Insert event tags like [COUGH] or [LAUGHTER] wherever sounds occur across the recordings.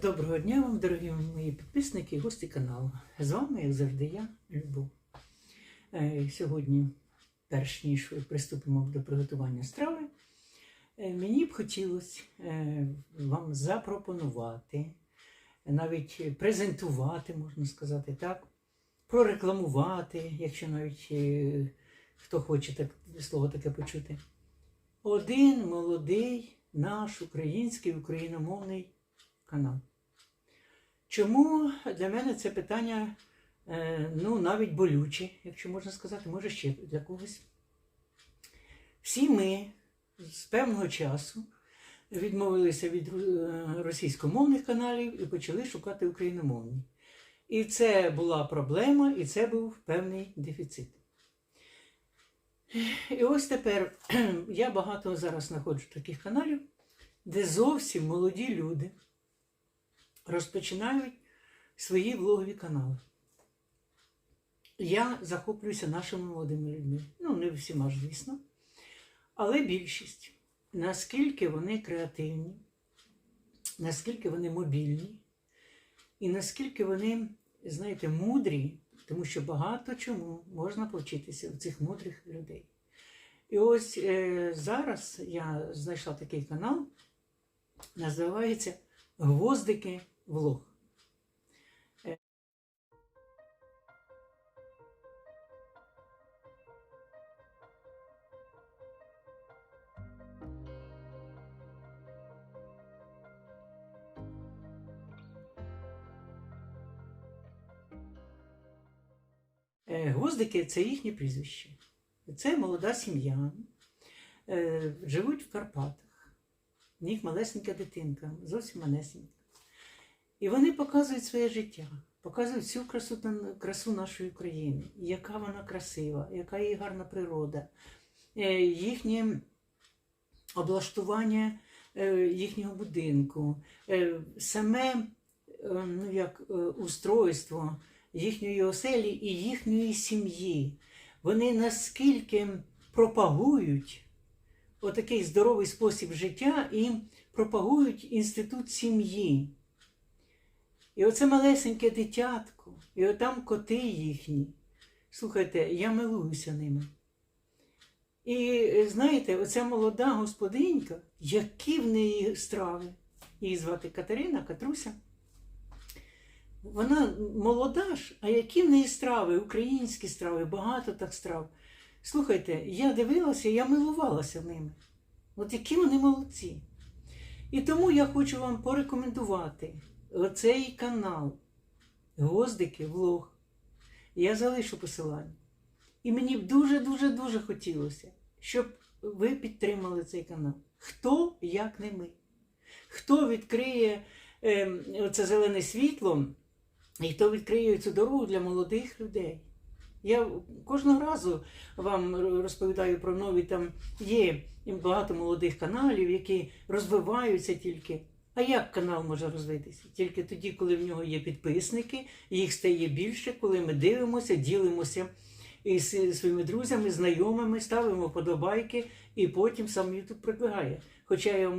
Доброго дня вам, дорогі мої підписники і гості каналу. З вами, як завжди, я, Любов. Е, Сьогодні, перш ніж приступимо до приготування страви, е, мені б хотілося е, вам запропонувати, навіть презентувати, можна сказати так, прорекламувати, якщо навіть хто хоче так, слово таке почути. Один молодий наш український україномовний канал. Чому для мене це питання е, ну, навіть болюче, якщо можна сказати, може ще для когось. Всі ми з певного часу відмовилися від е, російськомовних каналів і почали шукати україномовні. І це була проблема, і це був певний дефіцит. І ось тепер [CLEARS THROAT] я багато зараз знаходжу таких каналів, де зовсім молоді люди розпочинають свої влогові канали. Я захоплююся нашими молодими людьми. Ну, не всіма ж, звісно. Але більшість. Наскільки вони креативні, наскільки вони мобільні, і наскільки вони, знаєте, мудрі, тому що багато чому можна повчитися у цих мудрих людей. І ось е, зараз я знайшла такий канал, називається Гвоздики влог. Е, Гвоздики це їхнє прізвище. Це молода сім'я. Е, Живуть в Карпатах. В них малесенька дитинка, зовсім малесенька. І вони показують своє життя, показують всю красу, красу нашої України, яка вона красива, яка її гарна природа, е, їхнє облаштування е, їхнього будинку, е, саме ну, як, устройство їхньої оселі і їхньої сім'ї. Вони наскільки пропагують отакий здоровий спосіб життя і пропагують інститут сім'ї. І оце малесеньке дитятко, і отам коти їхні. Слухайте, я милуюся ними. І знаєте, оця молода господинька, які в неї страви, її звати Катерина, Катруся. Вона молода ж, а які в неї страви, українські страви, багато так страв. Слухайте, я дивилася, я милувалася ними. От які вони молодці. І тому я хочу вам порекомендувати оцей канал Гвоздики Влог. Я залишу посилання. І мені б дуже-дуже-дуже хотілося, щоб ви підтримали цей канал. Хто, як не ми? Хто відкриє е, це зелене світло, і хто відкриє цю дорогу для молодих людей? Я кожного разу вам розповідаю про нові там є багато молодих каналів, які розвиваються тільки. А як канал може розвитися? Тільки тоді, коли в нього є підписники, їх стає більше, коли ми дивимося, ділимося із своїми друзями, знайомими, ставимо подобайки, і потім сам Ютуб продвигає. Хоча я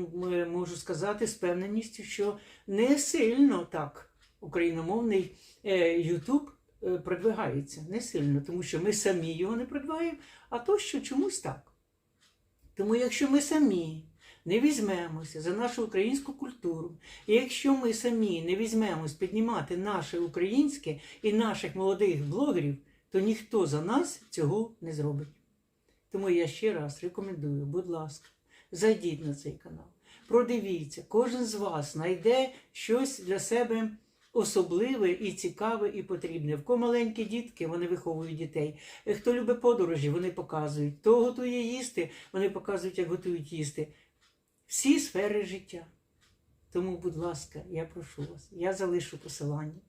можу сказати з певненістю, що не сильно так україномовний Ютуб е, продвигається, не сильно, тому що ми самі його не продвигаємо, а то, що чомусь так. Тому якщо ми самі не візьмемося за нашу українську культуру, і якщо ми самі не візьмемось піднімати наше українське і наших молодих блогерів, то ніхто за нас цього не зробить. Тому я ще раз рекомендую, будь ласка, зайдіть на цей канал, продивіться, кожен з вас знайде щось для себе особливе і цікаве, і потрібне. В кого маленькі дітки, вони виховують дітей. Хто любить подорожі, вони показують. Хто готує їсти, вони показують, як готують їсти. Всі сфери життя. Тому, будь ласка, я прошу вас, я залишу посилання.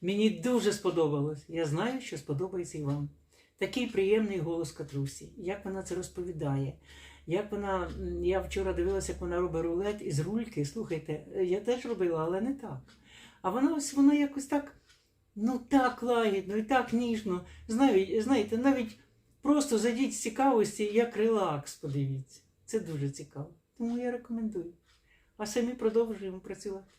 Мені дуже сподобалось. Я знаю, що сподобається і вам. Такий приємний голос Катрусі, як вона це розповідає. Як вона, я вчора дивилася, як вона робить рулет із рульки. Слухайте, я теж робила, але не так. А вона ось вона якось так, ну так лагідно і так ніжно. Знаєте, навіть просто зайдіть з цікавості, як релакс, подивіться. Це дуже цікаво. Тому я рекомендую. а самі продовжуємо працювати.